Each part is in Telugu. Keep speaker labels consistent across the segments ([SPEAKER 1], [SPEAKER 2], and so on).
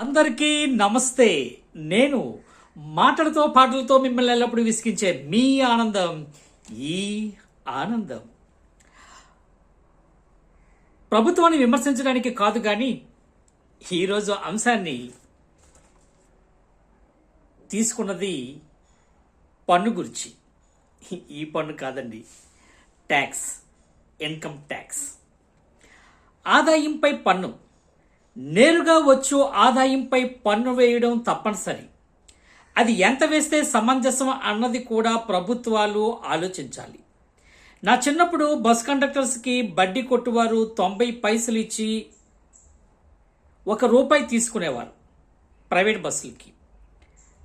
[SPEAKER 1] అందరికీ నమస్తే. నేను మాటలతో పాటలతో మిమ్మల్ని ఎల్లప్పుడూ విసిగించే మీ ఆనందం ఈ ఆనందం. ప్రభుత్వాన్ని విమర్శించడానికి కాదు కానీ ఈరోజు అంశాన్ని తీసుకున్నది పన్ను గురించి. ఈ పన్ను కాదండి ట్యాక్స్ ఇన్కమ్ ట్యాక్స్. ఆదాయంపై పన్ను. నేరుగా వచ్చు ఆదాయంపై పన్ను వేయడం తప్పనిసరి. అది ఎంత వేస్తే సమంజసం అన్నది కూడా ప్రభుత్వాలు ఆలోచించాలి. నా చిన్నప్పుడు బస్ కండక్టర్స్కి బడ్డీ కొట్టువారు తొంభై పైసలు ఇచ్చి ఒక రూపాయి తీసుకునేవారు ప్రైవేట్ బస్సులకి.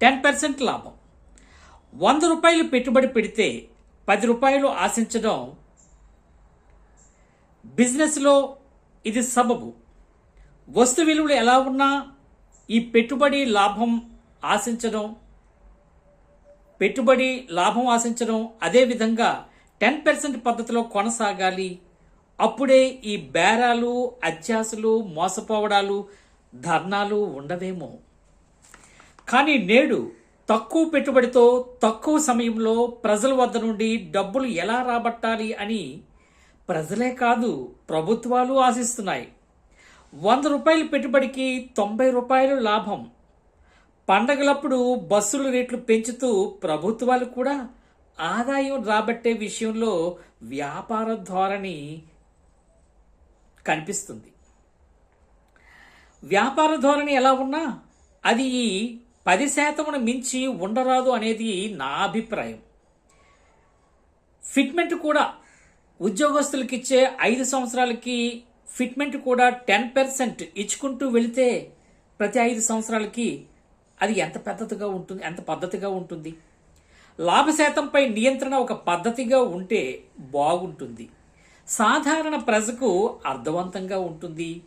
[SPEAKER 1] టెన్ పర్సెంట్ లాభం. వంద రూపాయలు పెట్టుబడి పెడితే పది రూపాయలు ఆశించడం బిజినెస్లో ఇది సబబు. వస్తు విలువలు ఎలా ఉన్నా ఈ పెట్టుబడి లాభం ఆశించడం పెట్టుబడి లాభం ఆశించడం అదేవిధంగా టెన్ పర్సెంట్ పద్ధతిలో కొనసాగాలి. అప్పుడే ఈ బేరాలు అత్యాసలు మోసపోవడాలు ధర్నాలు ఉండవేమో. కానీ నేడు తక్కువ పెట్టుబడితో తక్కువ సమయంలో ప్రజల వద్ద నుండి డబ్బులు ఎలా రాబట్టాలి అని ప్రజలే కాదు ప్రభుత్వాలు ఆశిస్తున్నాయి. వంద రూపాయల పెట్టుబడికి తొంభై రూపాయలు లాభం. పండగలప్పుడు బస్సుల రేట్లు పెంచుతూ ప్రభుత్వాలు కూడా ఆదాయం రాబట్టే విషయంలో వ్యాపార ధోరణి కనిపిస్తుంది. వ్యాపార ధోరణి ఎలా ఉన్నా అది ఈ పది శాతమును మించి ఉండరాదు అనేది నా అభిప్రాయం. ఫిట్మెంట్ కూడా ఉద్యోగస్తులకిచ్చే ఐదు సంవత్సరాలకి ఫిట్మెంట్ కూడా టెన్ పర్సెంట్ ఇచ్చుకుంటూ వెళితే ప్రతి ఐదు సంవత్సరాలకి అది ఎంత పెద్దదిగా ఉంటుంది ఎంత పద్ధతిగా ఉంటుంది? లాభశాతంపై నియంత్రణ ఒక పద్ధతిగా ఉంటే బాగుంటుంది. సాధారణ ప్రజకు అర్థవంతంగా ఉంటుంది.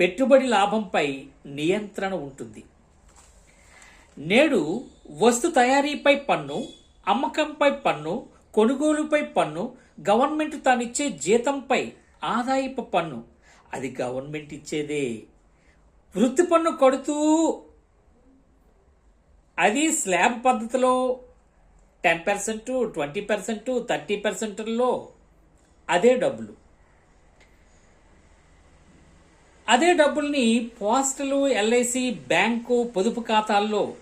[SPEAKER 1] పెట్టుబడి లాభంపై నియంత్రణ ఉంటుంది. నేడు వస్తు తయారీపై పన్ను అమ్మకంపై పన్ను కొనుగోలుపై పన్ను గవర్నమెంట్ తానిచ్చే జీతంపై ఆదాయపు పన్ను అది గవర్నమెంట్ ఇచ్చేదే. వృత్తి పన్ను కడుతూ అది స్లాబ్ పద్ధతిలో ten percent twenty percent thirty పర్సెంట్లో అదే డబ్బులు. అదే డబ్బుల్ని పోస్టలు ఎల్ఐసి బ్యాంకు పొదుపు ఖాతాల్లో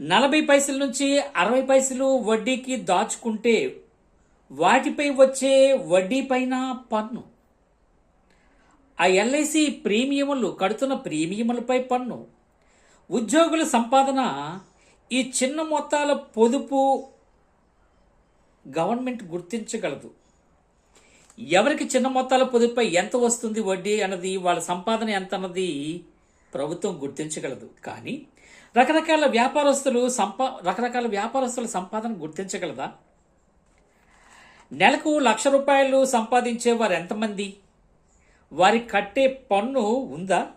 [SPEAKER 1] నలభై పైసల నుంచి అరవై పైసలు వడ్డీకి దాచుకుంటే వాటిపై వచ్చే వడ్డీ పైన పన్ను. ఆ ఎల్ఐసి ప్రీమియములు కడుతున్న ప్రీమియములపై పన్ను. ఉద్యోగుల సంపాదన ఈ చిన్న మొత్తాల పొదుపు గవర్నమెంట్ గుర్తించగలదు. ఎవరికి చిన్న మొత్తాల పొదుపుపై ఎంత వస్తుంది వడ్డీ అన్నది వాళ్ళ సంపాదన ఎంత అన్నది ప్రభుత్వం గుర్తించగలదు. కానీ రకరకాల వ్యాపారస్తులు సంపా రకరకాల వ్యాపారస్తుల సంపాదన గుర్తించగలదా? నెలకు లక్ష రూపాయలు సంపాదించే వారు ఎంతమంది వారి కట్టే పన్ను ఉందా?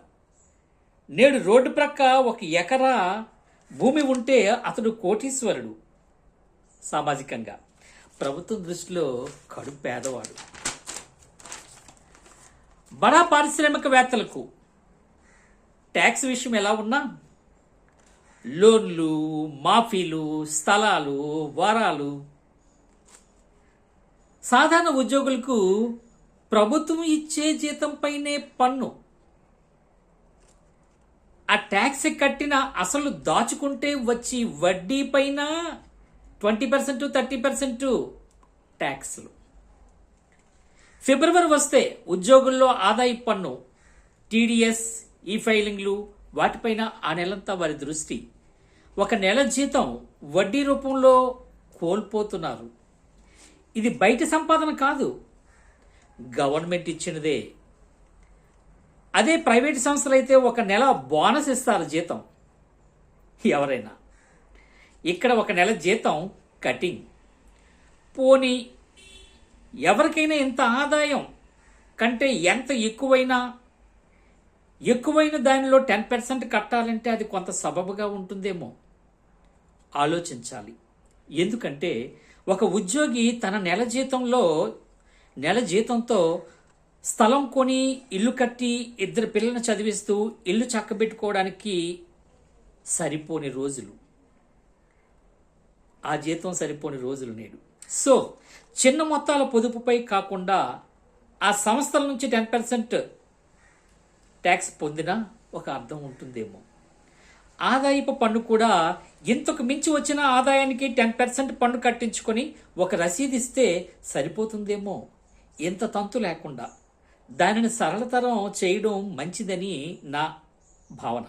[SPEAKER 1] నేడు రోడ్డు ప్రక్క ఒక ఎకరా భూమి ఉంటే అతడు కోటీశ్వరుడు. సామాజికంగా ప్రభుత్వం దృష్టిలో కడు పేదవాడు. బడా పారిశ్రామికవేత్తలకు ట్యాక్స్ విషయం ఎలా ఉన్నా? లోన్లు మాఫీలు స్థలాలు వారాలు. సాధారణ ఉద్యోగులకు ప్రభుత్వం ఇచ్చే జీతంపైనే పన్ను. ఆ ట్యాక్స్ కట్టిన అసలు దాచుకుంటే వచ్చి వడ్డీ పైన ట్వంటీ పర్సెంట్ థర్టీ పర్సెంట్ ట్యాక్స్లు. ఫిబ్రవరి వస్తే ఉద్యోగుల్లో ఆదాయ పన్ను టీడీఎస్ ఈ ఫైలింగ్లు వాటిపైన ఆ నెలంతా వారి దృష్టి. ఒక నెల జీతం వడ్డీ రూపంలో కోల్పోతున్నారు. ఇది బయట సంపాదన కాదు గవర్నమెంట్ ఇచ్చినదే. అదే ప్రైవేట్ సంస్థలు అయితే ఒక నెల బోనస్ ఇస్తారు జీతం. ఎవరైనా. ఇక్కడ ఒక నెల జీతం కటింగ్. పోనీ ఎవరికైనా ఎంత ఆదాయం కంటే ఎంత ఎక్కువైనా ఎక్కువైన దానిలో టెన్ పర్సెంట్ కట్టాలంటే అది కొంత సబబుగా ఉంటుందేమో. ఆలోచించాలి. ఎందుకంటే ఒక ఉద్యోగి తన నెల జీతంలో నెల జీతంతో స్థలం కొని ఇల్లు కట్టి ఇద్దరు పిల్లల్ని చదివిస్తూ ఇల్లు చక్కబెట్టుకోవడానికి సరిపోని రోజులు. ఆ జీతం సరిపోని రోజులు నేడు. సో చిన్న మొత్తాల పొదుపుపై కాకుండా ఆ సంస్థల నుంచి టెన్ పర్సెంట్ ట్యాక్స్ పొందినా ఒక అర్థం ఉంటుందేమో. ఆదాయపు పన్ను కూడా ఇంతకు మించి వచ్చిన ఆదాయానికి టెన్ పర్సెంట్ పన్ను కట్టించుకొని ఒక రసీదు ఇస్తే సరిపోతుందేమో? ఇంత తంతు లేకుండా దానిని సరళతరం చేయడం మంచిదని నా భావన.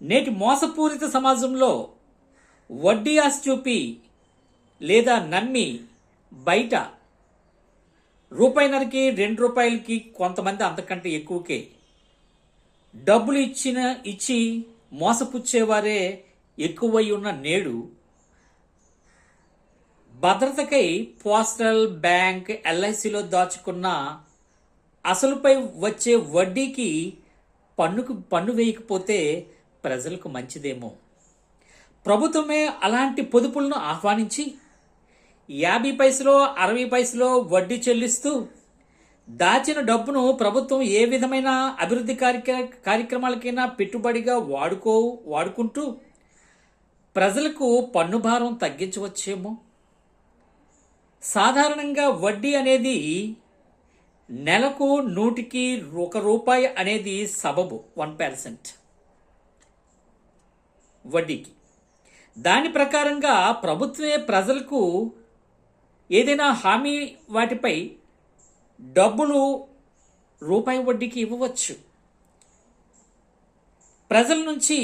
[SPEAKER 1] నేటి మోసపూరిత సమాజంలో వడ్డీ ఆశ చూపి లేదా నమ్మి బయట రూపాయిన్నరకి రెండు రూపాయలకి కొంతమంది అంతకంటే ఎక్కువకే డబ్బులు ఇచ్చిన ఇచ్చి మోసపుచ్చేవారే ఎక్కువై ఉన్న నేడు భద్రతకై పోస్టల్ బ్యాంక్ ఎల్ఐసిలో దాచుకున్న అసలుపై వచ్చే వడ్డీకి పన్నుకు పన్ను వేయకపోతే ప్రజలకు మంచిదేమో. ప్రభుత్వమే అలాంటి పొదుపులను ఆహ్వానించి యాభై పైసలో అరవై పైసలో వడ్డీ చెల్లిస్తూ దాచిన డబ్బును ప్రభుత్వం ఏ విధమైన అభివృద్ధి కార్య కార్యక్రమాలకైనా పెట్టుబడిగా వాడుకో వాడుకుంటూ ప్రజలకు పన్ను భారం తగ్గించవచ్చేమో? సాధారణంగా వడ్డీ అనేది నెలకు నూటికి ఒక రూపాయి అనేది సబబు వన్ పర్సెంట్ వడ్డీకి. దాని ప్రకారంగా ప్రభుత్వమే ప్రజలకు ఏదైనా హామీ వాటిపై డబ్బులు రూపాయి వడ్డీకి ఇవ్వవచ్చు. ప్రజల నుంచి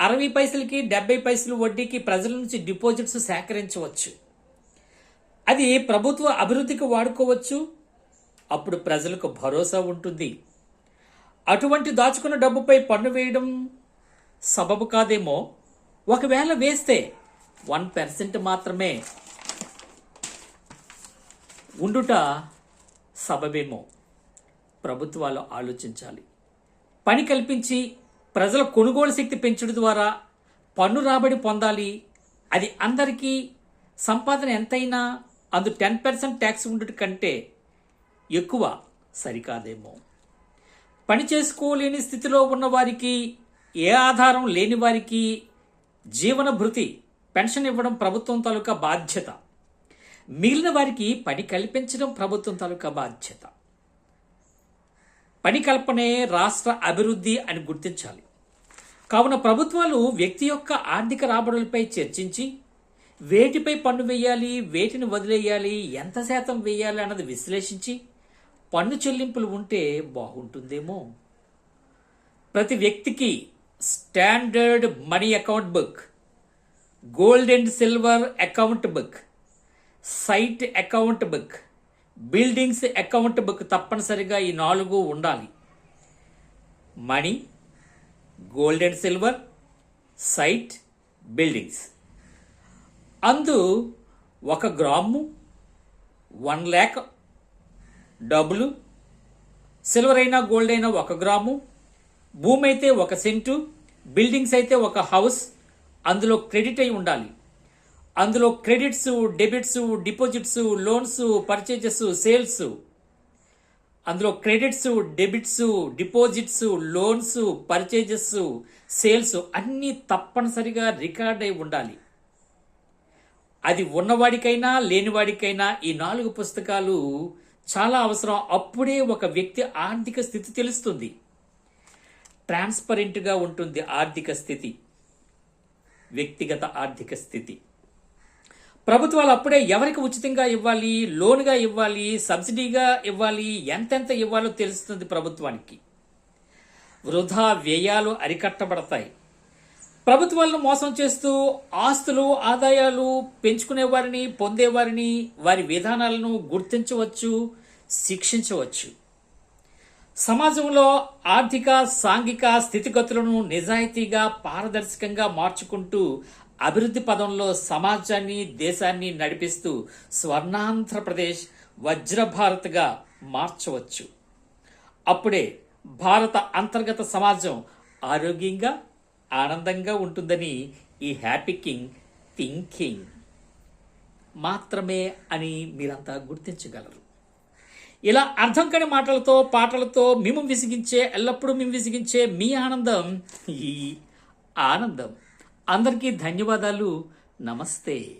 [SPEAKER 1] అరవై పైసలకి డెబ్బై పైసలు వడ్డీకి ప్రజల నుంచి డిపాజిట్స్ సేకరించవచ్చు. అది ప్రభుత్వ అభివృద్ధికి వాడుకోవచ్చు. అప్పుడు ప్రజలకు భరోసా ఉంటుంది. అటువంటి దాచుకున్న డబ్బుపై పన్ను వేయడం సబబు కాదేమో. ఒకవేళ వేస్తే వన్ పర్సెంట్ మాత్రమే ఉండుట సబబేమో. ప్రభుత్వాలు ఆలోచించాలి. పని కల్పించి ప్రజల కొనుగోలు శక్తి పెంచడం ద్వారా పన్ను రాబడి పొందాలి. అది అందరికీ సంపాదన ఎంతైనా అందు టెన్ పర్సెంట్ ట్యాక్స్ ఉండటం కంటే ఎక్కువ సరికాదేమో. పని చేసుకోలేని స్థితిలో ఉన్నవారికి ఏ ఆధారం లేని వారికి జీవన భృతి పెన్షన్ ఇవ్వడం ప్రభుత్వం తాలూకా బాధ్యత. మిగిలిన వారికి పని కల్పించడం ప్రభుత్వం తాలూకా బాధ్యత. పని కల్పనే రాష్ట్ర అభివృద్ధి అని గుర్తించాలి. కావున ప్రభుత్వాలు వ్యక్తి యొక్క ఆర్థిక రాబడులపై చర్చించి వేటిపై పన్ను వేయాలి వేటిని వదిలేయాలి ఎంత శాతం వేయాలి అన్నది విశ్లేషించి పన్ను చెల్లింపులు ఉంటే బాగుంటుందేమో. ప్రతి వ్యక్తికి standard money account book gold and silver account book site account book buildings account book తప్పనిసరిగా ఈ నాలుగు ఉండాలి. Money gold and silver site buildings. అందు ఒక గ్రాము వన్ ల్యాక్ డబ్బులు సిల్వర్ అయినా గోల్డ్ అయినా ఒక గ్రాము భూమి అయితే ఒక సెంటు బిల్డింగ్స్ అయితే ఒక హౌస్ అందులో క్రెడిట్ అయి ఉండాలి. అందులో credits debits deposits loans purchases sales అందులో credits debits deposits loans purchases sales అన్నీ తప్పనిసరిగా రికార్డ్ అయి ఉండాలి. అది ఉన్నవాడికైనా లేనివాడికైనా ఈ నాలుగు పుస్తకాలు చాలా అవసరం. అప్పుడే ఒక వ్యక్తి ఆర్థిక స్థితి తెలుస్తుంది. ట్రాన్స్పరెంట్గా ఉంటుంది ఆర్థిక స్థితి. వ్యక్తిగత ఆర్థిక స్థితి. ప్రభుత్వాలు అప్పుడే ఎవరికి ఉచితంగా ఇవ్వాలి లోన్గా ఇవ్వాలి సబ్సిడీగా ఇవ్వాలి ఎంతెంత ఇవ్వాలో తెలుస్తుంది ప్రభుత్వానికి. వృధా వ్యయాలు అరికట్టబడతాయి. ప్రభుత్వాలను మోసం చేస్తూ ఆస్తులు ఆదాయాలు పెంచుకునేవారిని పొందేవారిని వారి విధానాలను గుర్తించవచ్చు శిక్షించవచ్చు. సమాజంలో ఆర్థిక సాంఘిక స్థితిగతులను నిజాయితీగా పారదర్శకంగా మార్చుకుంటూ అభివృద్ధి పదంలో సమాజాన్ని దేశాన్ని నడిపిస్తూ స్వర్ణాంధ్రప్రదేశ్ వజ్రభారత్గా మార్చవచ్చు. అప్పుడే భారత అంతర్గత సమాజం ఆరోగ్యంగా ఆనందంగా ఉంటుందని ఈ హ్యాపీ కింగ్ థింకింగ్ మాత్రమే అని మీరంతా గుర్తించగలరు. ఇలా అర్థం కాని మాటలతో పాటలతో మేము విసిగించే ఎల్లప్పుడూ మేము విసిగించే మీ ఆనందం ఈ ఆనందం. అందరికీ ధన్యవాదాలు. నమస్తే.